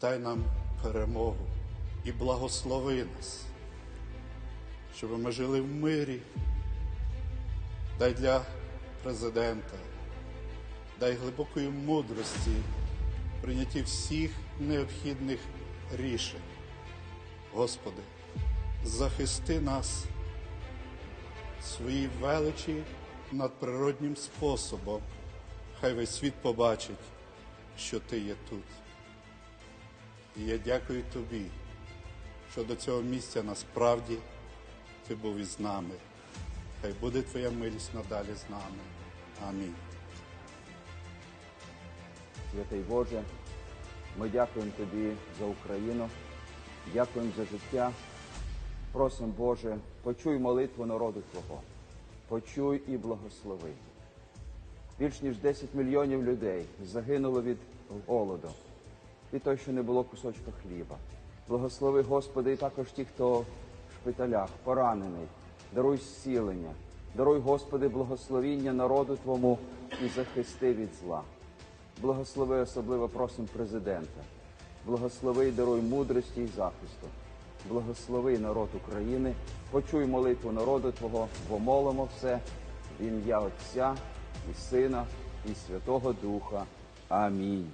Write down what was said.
дай нам перемогу і благослови нас, щоб ми жили в мирі. Дай для президента, дай глибокої мудрості в прийнятті всіх необхідних рішень. Господи, захисти нас своїй величі надприроднім способом. Хай весь світ побачить, що Ти є тут. І я дякую Тобі, що до цього місця насправді Ти був із нами. Хай буде Твоя милість надалі з нами. Амінь. Святий Боже, ми дякуємо Тобі за Україну, дякуємо за життя. Просимо, Боже, почуй молитву народу Твого, почуй і благослови. Більш ніж 10 мільйонів людей загинуло від голоду, від того, що не було кусочка хліба. Благослови, Господи, і також ті, хто в шпиталях, поранений, даруй зцілення, даруй, Господи, благословіння народу Твому і захисти від зла. Благослови особливо просим президента. Благослови і даруй мудрості і захисту. Благослови народ України. Почуй молитву народу Твого, бо молимо все в ім'я Отця і Сина і Святого Духа. Амінь.